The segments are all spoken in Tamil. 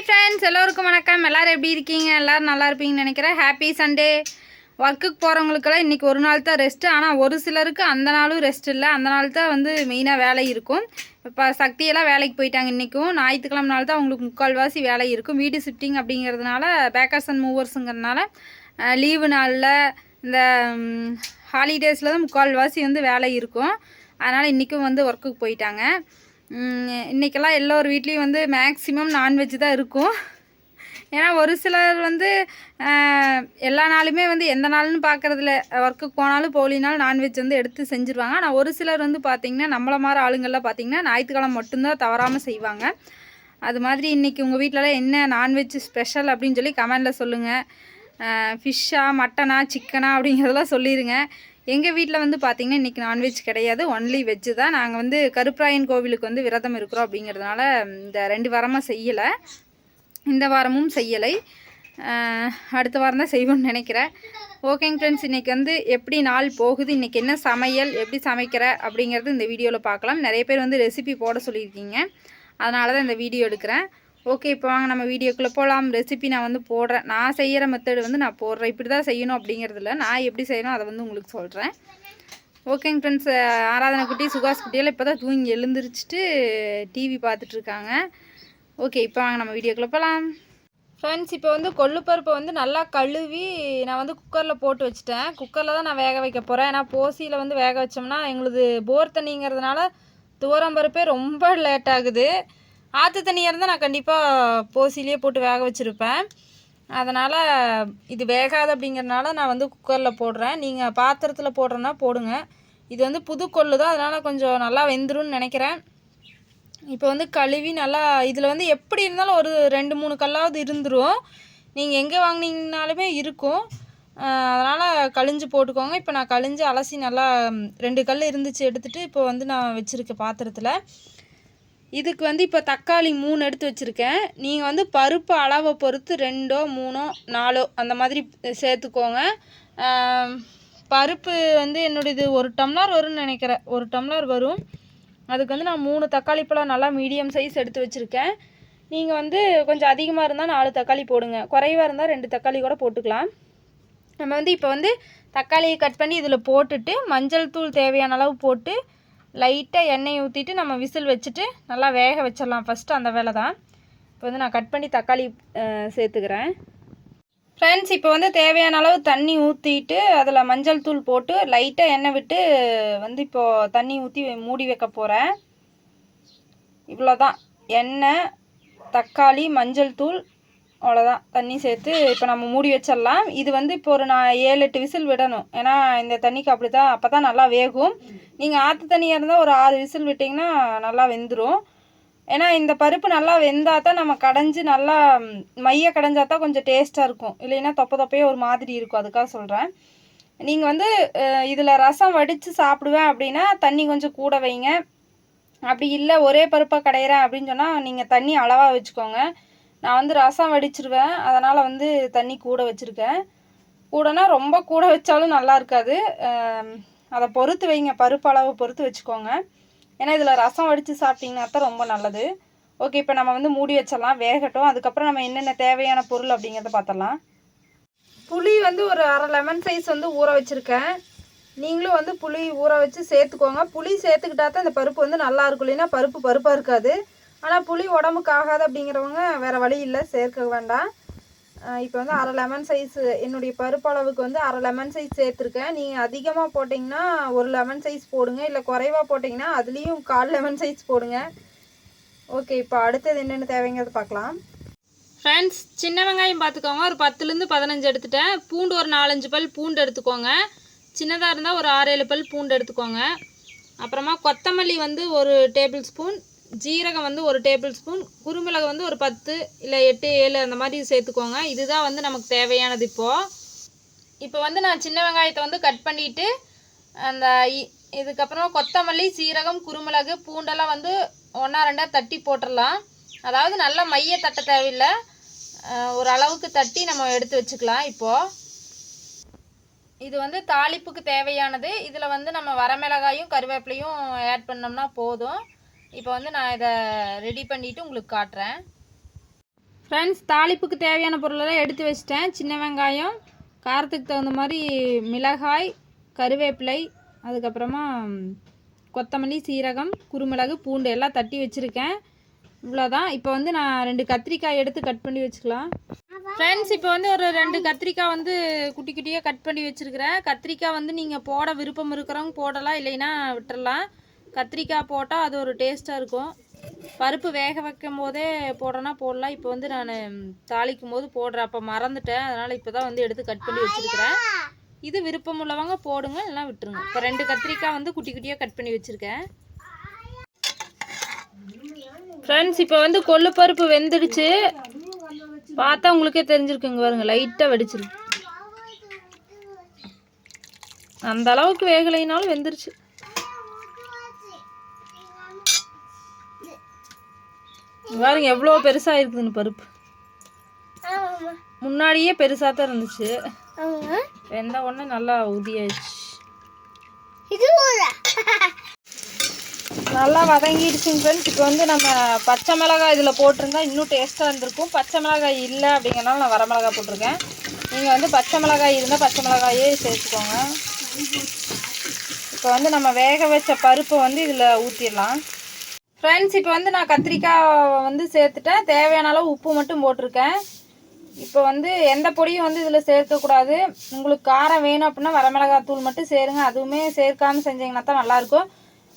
ஹாய் ஃப்ரெண்ட்ஸ் எல்லோருக்கும் வணக்கம். எல்லோரும் எப்படி இருக்கீங்க? எல்லோரும் நல்லா இருப்பீங்கன்னு நினைக்கிறேன். ஹாப்பி சண்டே ஒர்க்குக்கு போகிறவங்களுக்கெல்லாம் இன்றைக்கி ஒரு நாள் தான் ரெஸ்ட்டு ஆனால் ஒரு சிலருக்கு அந்த நாளும் ரெஸ்ட் இல்லை. அந்த நாள் தான் வந்து மெயினாக வேலை இருக்கும். இப்போ சக்தியெல்லாம் வேலைக்கு போயிட்டாங்க இன்றைக்கும் ஞாயிற்றுக்கிழமை நாள் தான் அவங்களுக்கு முக்கால்வாசி வேலை இருக்கும். வீடு ஷிஃப்டிங் அப்படிங்கிறதுனால பேக்கர்ஸ் அண்ட் மூவர்ஸுங்கிறதுனால லீவு நாளில் இந்த ஹாலிடேஸில் தான் முக்கால்வாசி வந்து வேலை இருக்கும். அதனால் இன்றைக்கும் வந்து ஒர்க்குக்கு போயிட்டாங்க. இன்றைக்கெல்லாம் எல்லோர் எல்லோரு வீட்லேயும் வந்து மேக்ஸிமம் நான்வெஜ் தான் இருக்கும். ஏன்னா ஒரு சிலர் வந்து எல்லா நாளுமே வந்து எந்த நாள்னு பார்க்குறதுல ஒர்க்குக்கு போனாலும் போலினாலும் நான்வெஜ் வந்து எடுத்து செஞ்சுருவாங்க. ஆனால் ஒரு சிலர் வந்து பார்த்திங்கன்னா நம்மளை மாதிரி ஆளுங்கள்லாம் பார்த்திங்கன்னா ஞாயிற்றுக்கிழமை மட்டும்தான் தவறாமல் செய்வாங்க. அது மாதிரி இன்றைக்கி உங்கள் வீட்டிலலாம் என்ன நான்வெஜ் ஸ்பெஷல் அப்படின்னு சொல்லி கமெண்டில் சொல்லுங்கள் ஃபிஷ்ஷா மட்டனா சிக்கனா அப்படிங்கிறதெல்லாம் சொல்லிடுங்க எங்கள் வீட்டில் வந்து பார்த்திங்கன்னா இன்றைக்கி நான்வெஜ் கிடையாது. ஒன்லி வெஜ்ஜு தான். நாங்கள் வந்து கருப்பராயன் கோவிலுக்கு வந்து விரதம் இருக்கிறோம் அப்படிங்கிறதுனால இந்த ரெண்டு வாரமாக செய்யலை. இந்த வாரமும் செய்யலை. அடுத்த வாரம் தான் செய்வோம்னு நினைக்கிறேன். ஓகேங்க ஃப்ரெண்ட்ஸ் இன்றைக்கி வந்து எப்படி நாள் போகுது? இன்றைக்கி என்ன சமையல்? எப்படி சமைக்கிற? அப்படிங்கிறது இந்த வீடியோவில் பார்க்கலாம். நிறைய பேர் வந்து ரெசிபி போட சொல்லியிருக்கீங்க. அதனால தான் இந்த வீடியோ எடுக்கிறேன். ஓகே இப்போ வாங்க நம்ம வீடியோக்குள்ளே போகலாம் ரெசிபி நான் வந்து போடுறேன். நான் செய்கிற மெத்தடு வந்து நான் போடுறேன். இப்படி தான் செய்யணும் அப்படிங்கிறதுல நான் எப்படி செய்யணும் அதை வந்து உங்களுக்கு சொல்கிறேன் ஓகேங்க ஃப்ரெண்ட்ஸ் ஆராதனை குட்டி சுகாஸ் குட்டியெல்லாம் இப்போ தான் தூங்கி எழுந்திரிச்சிட்டு டிவி பார்த்துட்ருக்காங்க ஓகே இப்போ வாங்க நம்ம வீடியோக்குள்ளே போகலாம் ஃப்ரெண்ட்ஸ் இப்போ வந்து கொள்ளுப்பருப்பை வந்து நல்லா கழுவி நான் வந்து குக்கரில் போட்டு வச்சுட்டேன். குக்கரில் தான் நான் வேக வைக்க போகிறேன் ஏன்னா போசியில் வந்து வேக வச்சோம்னா எங்களுது போர் தண்ணிங்கிறதுனால துவரம் பருப்பே ரொம்ப லேட் ஆகுது. ஆற்று தண்ணியாக இருந்தால் நான் கண்டிப்பாக போசிலேயே போட்டு வேக வச்சுருப்பேன். அதனால் இது வேகாது அப்படிங்கிறனால நான் வந்து குக்கரில் போடுறேன். நீங்கள் பாத்திரத்தில் போடுறேன்னா போடுங்க. இது வந்து புது கொள்ளு தான். அதனால் கொஞ்சம் நல்லா வெந்துரும்னு நினைக்கிறேன். இப்போ வந்து கழுவி நல்லா இதில் வந்து எப்படி இருந்தாலும் ஒரு ரெண்டு மூணு கல்லாவது இருந்துரும். நீங்கள் எங்கே வாங்கினீங்கனாலுமே இருக்கும். அதனால் கழிஞ்சு போட்டுக்கோங்க. இப்போ நான் கழிஞ்சு அலசி நல்லா ரெண்டு கல் இருந்துச்சு எடுத்துகிட்டு இப்போ வந்து நான் வச்சுருக்கேன் பாத்திரத்தில். இதுக்கு வந்து இப்போ தக்காளி மூணு எடுத்து வச்சுருக்கேன். நீங்கள் வந்து பருப்பு அளவை பொறுத்து ரெண்டோ மூணோ நாலோ அந்த மாதிரி சேர்த்துக்கோங்க. பருப்பு வந்து என்னுடையது ஒரு டம்ளர் வரும்னு நினைக்கிறேன். ஒரு டம்ளர் வரும். அதுக்கு வந்து நான் மூணு தக்காளி பழம் நல்லா மீடியம் சைஸ் எடுத்து வச்சுருக்கேன். நீங்கள் வந்து கொஞ்சம் அதிகமாக இருந்தால் நாலு தக்காளி போடுங்க. குறைவாக இருந்தால் ரெண்டு தக்காளி கூட போட்டுக்கலாம். நம்ம வந்து இப்போ வந்து தக்காளியை கட் பண்ணி இதில் போட்டுட்டு மஞ்சள் தூள் தேவையான அளவு போட்டு லைட்டாக எண்ணெய் ஊற்றிட்டு நம்ம விசில் வச்சுட்டு நல்லா வேக வச்சிடலாம். ஃபஸ்ட்டு அந்த வேலை தான். இப்போ வந்து நான் கட் பண்ணி தக்காளி சேர்த்துக்கிறேன். ஃப்ரெண்ட்ஸ் இப்போ வந்து தேவையான அளவு தண்ணி ஊற்றிட்டு அதில் மஞ்சள் தூள் போட்டு லைட்டாக எண்ணெய் விட்டு வந்து இப்போது தண்ணி ஊற்றி மூடி வைக்க போகிறேன் இவ்வளோதான் எண்ணெய் தக்காளி மஞ்சள் தூள் அவ்வளோதான் தண்ணி சேர்த்து இப்போ நம்ம மூடி வச்சிடலாம். இது வந்து இப்போ ஒரு நான் ஏழு எட்டு விசில் விடணும். ஏன்னா இந்த தண்ணிக்கு அப்படி தான் அப்போ தான் நல்லா வேகும். நீங்கள் ஆற்று தண்ணியாக இருந்தால் ஒரு ஆறு விசில் விட்டிங்கன்னா நல்லா வெந்துடும் ஏன்னா இந்த பருப்பு நல்லா வெந்தால் தான் நம்ம கடைஞ்சி நல்லா மைய கடைஞ்சா தான் கொஞ்சம் டேஸ்ட்டாக இருக்கும். இல்லைன்னா தொப்ப தொப்பையே ஒரு மாதிரி இருக்கும். அதுக்காக சொல்கிறேன் நீங்கள் வந்து இதில் ரசம் வடித்து சாப்பிடுவேன் அப்படின்னா தண்ணி கொஞ்சம் கூட வைங்க. அப்படி இல்லை ஒரே பருப்பாக கடையிறேன் அப்படின்னு சொன்னால் நீங்கள் தண்ணி அளவாக வச்சுக்கோங்க. நான் வந்து ரசம் வடிச்சிருவேன். அதனால் வந்து தண்ணி கூட வச்சுருக்கேன். கூடனா ரொம்ப கூட வச்சாலும் நல்லா இருக்காது. அதை பொறுத்து வைங்க. பருப்பு அளவை பொறுத்து வச்சுக்கோங்க. ஏன்னா இதில் ரசம் வடித்து சாப்பிட்டிங்கன்னா தான் ரொம்ப நல்லது. ஓகே இப்போ நம்ம வந்து மூடி வச்சிடலாம். வேகட்டும். அதுக்கப்புறம் நம்ம என்னென்ன தேவையான பொருள் அப்படிங்கிறத பார்த்துடலாம் புளி வந்து ஒரு அரை லெமன் சைஸ் வந்து ஊற வச்சுருக்கேன். நீங்களும் வந்து புளி ஊற வச்சு சேர்த்துக்கோங்க. புளி சேர்த்துக்கிட்டா தான் இந்த பருப்பு வந்து நல்லா இருக்கும். இல்லைன்னா பருப்பு பருப்பாக இருக்காது. ஆனால் புளி உடம்புக்கு ஆகாது அப்படிங்கிறவங்க வேறு வழி இல்லை. சேர்க்க வேண்டாம். இப்போ வந்து அரை லெமன் சைஸ் என்னுடைய பருப்பு அளவுக்கு வந்து அரை லெமன் சைஸ் சேர்த்துருக்கேன். நீங்கள் அதிகமாக போட்டிங்கன்னா ஒரு லெமன் சைஸ் போடுங்க. இல்லை குறைவாக போட்டிங்கன்னா அதுலேயும் கால் லெமன் சைஸ் போடுங்க. ஓகே இப்போ அடுத்தது என்னென்ன தேவைங்கிறது பார்க்கலாம். ஃப்ரெண்ட்ஸ் சின்ன வெங்காயம் பார்த்துக்கோங்க. ஒரு பத்துலேருந்து பதினஞ்சு எடுத்துட்டேன். பூண்டு ஒரு நாலஞ்சு பல் பூண்டு எடுத்துக்கோங்க. சின்னதாக இருந்தால் ஒரு ஆறேழு பல் பூண்டு எடுத்துக்கோங்க. அப்புறமா கொத்தமல்லி வந்து ஒரு டேபிள் ஸ்பூன் ஜீரகம் வந்து ஒரு டேபிள் ஸ்பூன் குருமிளகு வந்து ஒரு பத்து இல்லை எட்டு ஏழு அந்த மாதிரி சேர்த்துக்கோங்க. இதுதான் வந்து நமக்கு தேவையானது இப்போது இப்போ வந்து நான் சின்ன வெங்காயத்தை வந்து கட் பண்ணிவிட்டு அந்த இ- இதுக்கப்புறம் கொத்தமல்லி சீரகம் குருமிளகு பூண்டெல்லாம் வந்து ஒன்றா ரெண்டாக தட்டி போட்டுடலாம். அதாவது நல்லா மைய தட்ட தேவையில்லை. ஒரு அளவுக்கு தட்டி நம்ம எடுத்து வச்சுக்கலாம் இப்போது இது வந்து தாளிப்புக்கு தேவையானது. இதில் வந்து நம்ம வரமிளகாயும் கருவேப்பிலையும் ஆட் பண்ணோம்னா போதும். இப்போ வந்து நான் இதை ரெடி பண்ணிவிட்டு உங்களுக்கு காட்டுறேன். ஃப்ரெண்ட்ஸ் தாளிப்புக்கு தேவையான பொருளெல்லாம் எடுத்து வச்சிட்டேன். சின்ன வெங்காயம் காரத்துக்கு தகுந்த மாதிரி மிளகாய் கருவேப்பிலை அதுக்கப்புறமா கொத்தமல்லி சீரகம் குருமிளகு பூண்டு எல்லாம் தட்டி வச்சுருக்கேன். இவ்வளோதான் இப்போ வந்து நான் ரெண்டு கத்திரிக்காய் எடுத்து கட் பண்ணி வச்சுக்கலாம். ஃப்ரெண்ட்ஸ் இப்போ வந்து ஒரு ரெண்டு கத்திரிக்காய் வந்து குட்டி குட்டியாக கட் பண்ணி வச்சுருக்கிறேன். கத்திரிக்காய் வந்து நீங்கள் போட விருப்பம் இருக்கிறவங்க போடலாம் இல்லைன்னா விட்டுறலாம். கத்திரிக்காய் போட்டால் அது ஒரு டேஸ்ட்டாக இருக்கும். பருப்பு வேக வைக்கும் போதே போடுறேன்னா போடலாம். இப்போ வந்து நான் தாளிக்கும் போது போடுறேன். அப்போ மறந்துட்டேன். அதனால் இப்போ தான் வந்து எடுத்து கட் பண்ணி வச்சுருக்கிறேன். இது விருப்பம் உள்ளவங்க போடுங்க. இல்லைனா விட்டுருங்க. இப்போ ரெண்டு கத்திரிக்காய் வந்து குட்டி குட்டியாக கட் பண்ணி வச்சுருக்கேன். ஃப்ரெண்ட்ஸ் இப்போ வந்து கொள்ளு பருப்பு வெந்துடுச்சு. பார்த்தா உங்களுக்கே தெரிஞ்சிருக்குங்க பாருங்க. லைட்டாக வெடிச்சிருக்கு. அந்த அளவுக்கு வேகலைனாலும் வெந்துருச்சு. பாருங்க எவ்வளோ பெருசாக இருக்குதுன்னு பருப்பு. முன்னாடியே பெருசாக தான் இருந்துச்சு. வெந்த உடனே நல்லா உதியாச்சு நல்லா வதங்கிடுச்சுங்க ஃப்ரெண்ட்ஸ் இப்போ வந்து நம்ம பச்சை மிளகாய் இதில் போட்டிருந்தா இன்னும் டேஸ்ட்டாக இருந்திருக்கும். பச்சை மிளகாய் இல்லை அப்படிங்கிறனால நான் வரமிளகாய் போட்டிருக்கேன். நீங்கள் வந்து பச்சை மிளகாய் இருந்தால் பச்சை மிளகாயே சேர்த்துக்கோங்க. இப்போ வந்து நம்ம வேக வச்ச பருப்பை வந்து இதில் ஊற்றிடலாம். ஃப்ரெண்ட்ஸ் இப்போ வந்து நான் கத்திரிக்காய் வந்து சேர்த்துட்டேன். தேவையான அளவு உப்பு மட்டும் போட்டிருக்கேன். இப்போ வந்து எந்த பொடியும் வந்து இதில் சேர்க்கக்கூடாது உங்களுக்கு காரம் வேணும் அப்படின்னா வரமிளகாய் தூள் மட்டும் சேருங்க. அதுவுமே சேர்க்காமல் செஞ்சீங்கன்னா தான் நல்லாயிருக்கும்.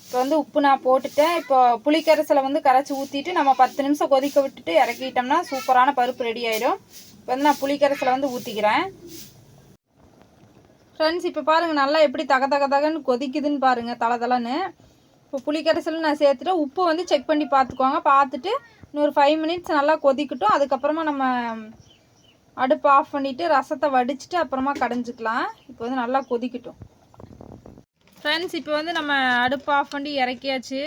இப்போ வந்து உப்பு நான் போட்டுட்டேன். இப்போ புளிக்கரைசலை வந்து கரைச்சி ஊற்றிட்டு நம்ம பத்து நிமிஷம் கொதிக்க விட்டுட்டு இறக்கிட்டோம்னா சூப்பரான பருப்பு ரெடி ஆயிடும். இப்போ வந்து நான் புளிக்கரைசலை வந்து ஊற்றிக்கிறேன் ஃப்ரெண்ட்ஸ் இப்போ பாருங்கள் நல்லா எப்படி தக தக தகன்னு கொதிக்குதுன்னு பாருங்கள் தலை தலைன்னு இப்போ புளிக்கரைசலும் நான் சேர்த்துட்டு உப்பு வந்து செக் பண்ணி பார்த்துக்கோங்க. பார்த்துட்டு இன்னொரு ஃபைவ் மினிட்ஸ் நல்லா கொதிக்கட்டும். அதுக்கப்புறமா நம்ம அடுப்பு ஆஃப் பண்ணிவிட்டு ரசத்தை வடிச்சிட்டு அப்புறமா கடைஞ்சிக்கலாம். இப்போ வந்து நல்லா கொதிக்கட்டும். ஃப்ரெண்ட்ஸ் இப்போ வந்து நம்ம அடுப்பு ஆஃப் பண்ணி இறக்கியாச்சு.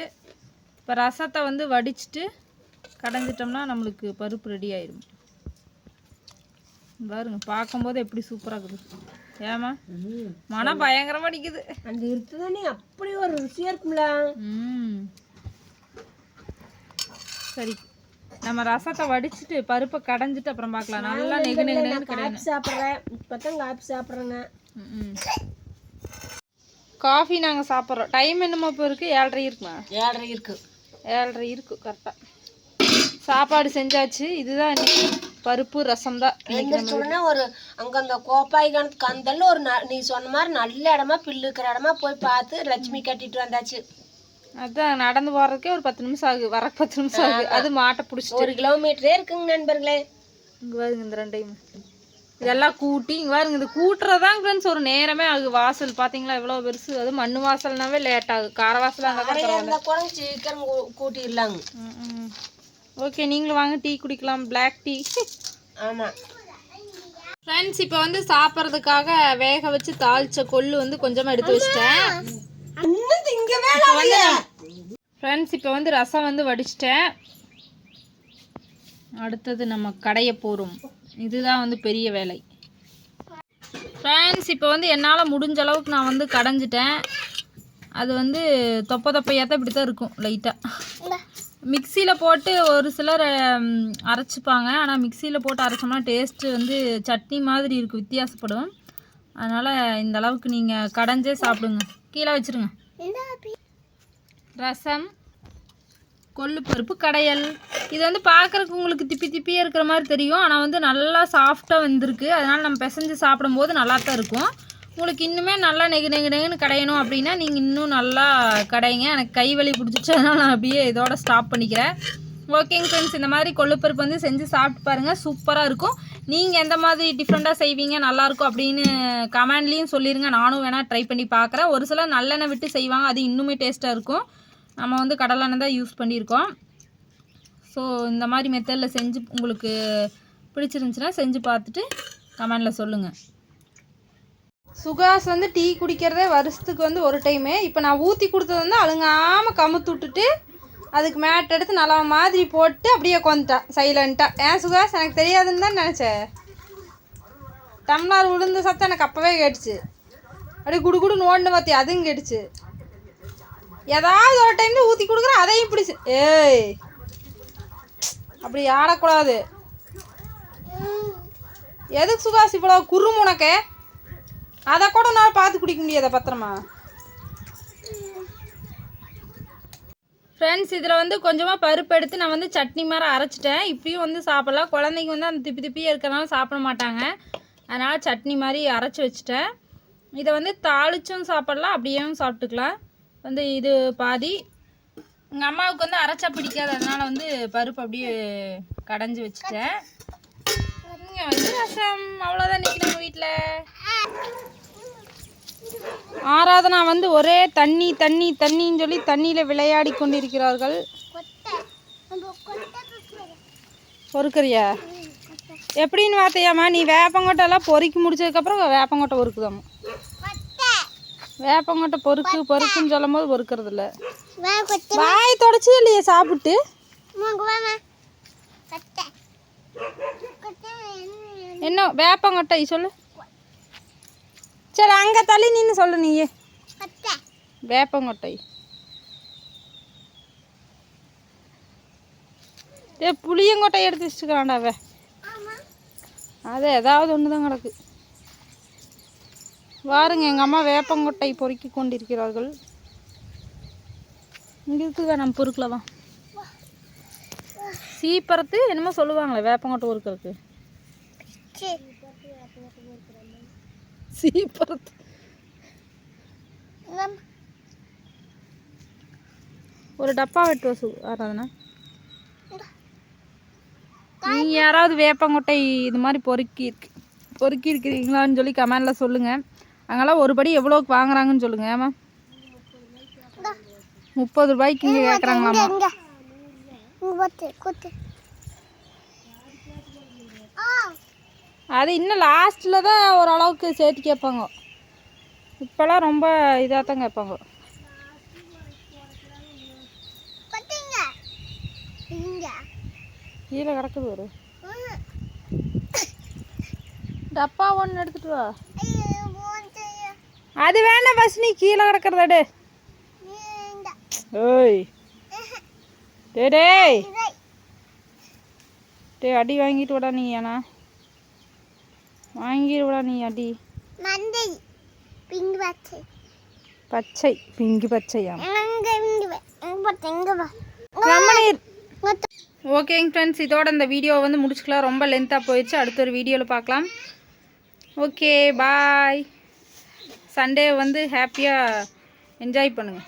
இப்போ ரசத்தை வந்து வடிச்சிட்டு கடைஞ்சிட்டோம்னா நம்மளுக்கு பருப்பு ரெடி ஆயிடும் பாருங்க பார்க்கும்போது எப்படி சூப்பராக இருக்குது. ஏமா மனம் பயங்கரமாக அடிக்குது. அந்த இருத்து தானே அப்படி ஒரு ருசியா இருக்கும்ல. சரி. நம்ம ரசத்தை வடிச்சிட்டு பருப்பை கடைஞ்சிட்டு அப்புறம் பார்க்கலாம். நல்லா நெகு நெகு கிடையாது காப்பி சாப்பிட்றேன். இப்பதான் காப்பி சாப்பிட்றேங்க காஃபி நாங்கள் சாப்பிட்றோம். டைம் என்னமோ இப்போ இருக்குது ஏழரை இருக்குமா? ஏழரை இருக்கு. ஏழரை இருக்குது கரெக்டாக சாப்பாடு செஞ்சாச்சு. இதுதான் இன்னைக்கு. பருப்பு ரசம் தான் எந்திரிச்ச உடனே ஒரு அங்க அந்த கோப்பாய் கணத்து கந்தல்ல ஒரு ந- சொன்ன மாதிரி நல்ல இடமா பில்லு இருக்கிற இடமா போய் பார்த்து லட்சுமி கட்டிட்டு வந்தாச்சு. அதான் நடந்து போகிறதுக்கே ஒரு பத்து நிமிஷம் ஆகுது. வர பத்து நிமிஷம் ஆகுது. அது மாட்டை பிடிச்சிட்டு. ஒரு கிலோமீட்டரே இருக்குங்க நண்பர்களே. இங்கே பாருங்க இந்த ரெண்டையும். இதெல்லாம் கூட்டி இங்கே பாருங்க இது கூட்டுறதாங்க ஃப்ரெண்ட்ஸ் ஒரு நேரமே ஆகுது. வாசல் பார்த்தீங்களா எவ்வளோ பெருசு. அது மண்ணு வாசல்னாவே லேட் ஆகுது. கார வாசலாக சீக்கிரம் கூட்டிடலாங்க. ஓகே நீங்களும் வாங்க டீ குடிக்கலாம் பிளாக் டீ ஆமா. ஃப்ரெண்ட்ஸ் இப்போ வந்து சாப்பிட்றதுக்காக வேக வச்சு தாளிச்ச கொள்ளு வந்து கொஞ்சமாக எடுத்து வச்சிட்டேன். ஃப்ரெண்ட்ஸ் இப்போ வந்து ரசம் வந்து வடிச்சிட்டேன். அடுத்தது நம்ம கடைய போகிறோம் இதுதான் வந்து பெரிய வேலை. ஃப்ரெண்ட்ஸ் இப்போ வந்து என்னால் முடிஞ்ச அளவுக்கு நான் வந்து கடைஞ்சிட்டேன். அது வந்து தொப்ப தொப்பையாக தான் இப்படி தான் இருக்கும் லைட்டாக மிக்சியில் போட்டு ஒரு சிலர் அரைச்சிப்பாங்க. ஆனால் மிக்சியில் போட்டு அரைச்சோம்னா டேஸ்ட்டு வந்து சட்னி மாதிரி இருக்கும் வித்தியாசப்படும். அதனால் இந்த அளவுக்கு நீங்கள் கடைஞ்சே சாப்பிடுங்க. கீழே வச்சுருங்க. ரசம் கொள்ளு பருப்பு கடையல். இது வந்து பார்க்குறக்கு உங்களுக்கு திப்பி திப்பியே இருக்கிற மாதிரி தெரியும். ஆனால் வந்து நல்லா சாஃப்டாக வந்திருக்கு. அதனால் நம்ம பிசைஞ்சு சாப்பிடும்போது நல்லா தான் இருக்கும். உங்களுக்கு இன்னுமே நல்லா நெகு நெகு நெகுன்னு கடையணும் அப்படின்னா நீங்கள் இன்னும் நல்லா கடைங்க. எனக்கு கை வலி பிடிச்சிச்சு அதனால் நான் அப்படியே இதோட ஸ்டாப் பண்ணிக்கிறேன். ஓகேங்க ஃப்ரெண்ட்ஸ் இந்த மாதிரி கொள்ளுப்பருப்பு வந்து செஞ்சு சாப்பிட்டு பாருங்கள் சூப்பராக இருக்கும். நீங்கள் எந்த மாதிரி டிஃப்ரெண்ட்டாக செய்வீங்க நல்லாயிருக்கும் அப்படின்னு கமெண்ட்லேயும் சொல்லிடுங்க நானும் வேணால் ட்ரை பண்ணி பார்க்குறேன் ஒரு சில நல்லெண்ணெய் விட்டு செய்வாங்க அது இன்னுமே டேஸ்ட்டாக இருக்கும். நம்ம வந்து கடலெண்ணெய் தான் யூஸ் பண்ணியிருக்கோம். ஸோ இந்த மாதிரி மெத்தடில் செஞ்சு உங்களுக்கு பிடிச்சிருந்துச்சுன்னா செஞ்சு பார்த்துட்டு கமெண்டில் சொல்லுங்கள் சுகாஸ் வந்து டீ குடிக்கிறதே வருஷத்துக்கு வந்து ஒரு டைமு. இப்போ நான் ஊற்றி கொடுத்தது வந்து அழுங்காமல் கமுத்து விட்டுட்டு அதுக்கு மேட் எடுத்து நல்லா மாதிரி போட்டு அப்படியே கொந்துட்டான் சைலண்ட்டாக ஏன் சுகாஸ் எனக்கு தெரியாதுன்னு தான் நினச்சேன். டம்ளார் விழுந்த சத்தம் எனக்கு அப்போவே கேட்டுச்சு. அப்படியே குடு குடு நோண்டு பார்த்தி அதுவும் கேட்டுச்சு. ஏதாவது ஒரு டைம்ல ஊற்றி கொடுக்குறேன் அதையும் பிடிச்சி. ஏய் அப்படி ஆடக்கூடாது. எதுக்கு சுகாஸ் இவ்வளோ குறும் உனக்கு? அதை கூட நான் பார்த்து குடிக்க முடியாத பத்திரமா? ஃப்ரெண்ட்ஸ் இதில் வந்து கொஞ்சமாக பருப்பு எடுத்து நான் வந்து சட்னி மாதிரி அரைச்சிட்டேன். இப்படியும் வந்து சாப்பிட்லாம் குழந்தைங்க வந்து அந்த திப்பி திப்பியே இருக்கிறனால சாப்பிட மாட்டாங்க. அதனால் சட்னி மாதிரி அரைச்சி வச்சுட்டேன். இதை வந்து தாளிச்சும் சாப்பிட்லாம் அப்படியேவும் சாப்பிட்டுக்கலாம். வந்து இது பாதி. எங்கள் அம்மாவுக்கு வந்து அரைச்சா பிடிக்காது. அதனால் வந்து பருப்பு அப்படியே கடைஞ்சி வச்சுட்டேன். இங்கே வந்து ரசம் அவ்வளோதான் நிற்கிறேன் வீட்டில் ஆராதனா வந்து ஒரே தண்ணி தண்ணி தண்ணின்னு சொல்லி தண்ணியில் விளையாடி கொண்டிருக்கிறார்கள். பொறுக்கிறியா? எப்படின்னு பார்த்தியாம்மா நீ வேப்பங்கொட்டைலாம் பொறுக்கி முடிச்சதுக்கப்புறம் வேப்பங்கொட்டை பொறுக்குதாம்மா. வேப்பங்கொட்டை பொறுக்கு பொறுக்குன்னு சொல்லும் போது பொறுக்கிறது இல்லை வாய் தொடச்சி இல்லையே சாப்பிட்டு? என்ன வேப்பங்கொட்டை சொல்லு. சரி அங்கே தள்ளி நின்று சொல்லு நீயே. வேப்பங்கொட்டை. ஏ புளியங்கொட்டை எடுத்து வச்சுக்கிறான்டாவ அது ஏதாவது ஒன்று தான் கிடக்கு. வாருங்க எங்கள் அம்மா வேப்பங்கொட்டை பொறுக்கி கொண்டிருக்கிறார்கள். இங்கே இருக்குதா நம்ம பொறுக்கல தான் சீப்பறத்து என்னமோ சொல்லுவாங்களே வேப்பங்கொட்டை பொறுக்கிறதுக்கு. சீப்பறத்து ஒரு டப்பா வெட்டு வசு ஆராதனா? நீங்க யாராவது வேப்பங்கொட்டை இது மாதிரி பொறுக்கி இருக்கு பொறுக்கி இருக்கிறீங்களான்னு சொல்லி கமெண்ட்ல சொல்லுங்க. அங்கெல்லாம் ஒரு படி எவ்வளோக்கு வாங்குறாங்கன்னு சொல்லுங்க ஆமா முப்பது ரூபாய்க்கு இங்கே கேட்குறாங்களாமா அது இன்னும் லாஸ்ட்டில் தான் ஓரளவுக்கு சேர்த்து கேட்பாங்க. இப்போலாம் ரொம்ப இதாக தான் கேட்பாங்க. கீழே கிடக்குது ஒரு டப்பா ஒன்று எடுத்துட்டு வா. அது வேண்டாம் பஸ் நீ கீழே கிடக்கிறதடு ஓய் டே டேய் டே அடி வாங்கிட்டு விடா நீ ஏனா. வாங்கிடுவிடா நீ அடி. மந்தை பிங்கு பச்சை. பச்சை பிங்கி பச்சையா? ரமணீர் ஓகேங்க ஃப்ரெண்ட்ஸ் இதோட இந்த வீடியோ வந்து முடிச்சுக்கலாம். ரொம்ப லென்த்தாக போயிடுச்சு. அடுத்த ஒரு வீடியோவில் பார்க்கலாம். ஓகே பாய் சண்டே வந்து ஹாப்பியாக என்ஜாய் பண்ணுங்கள்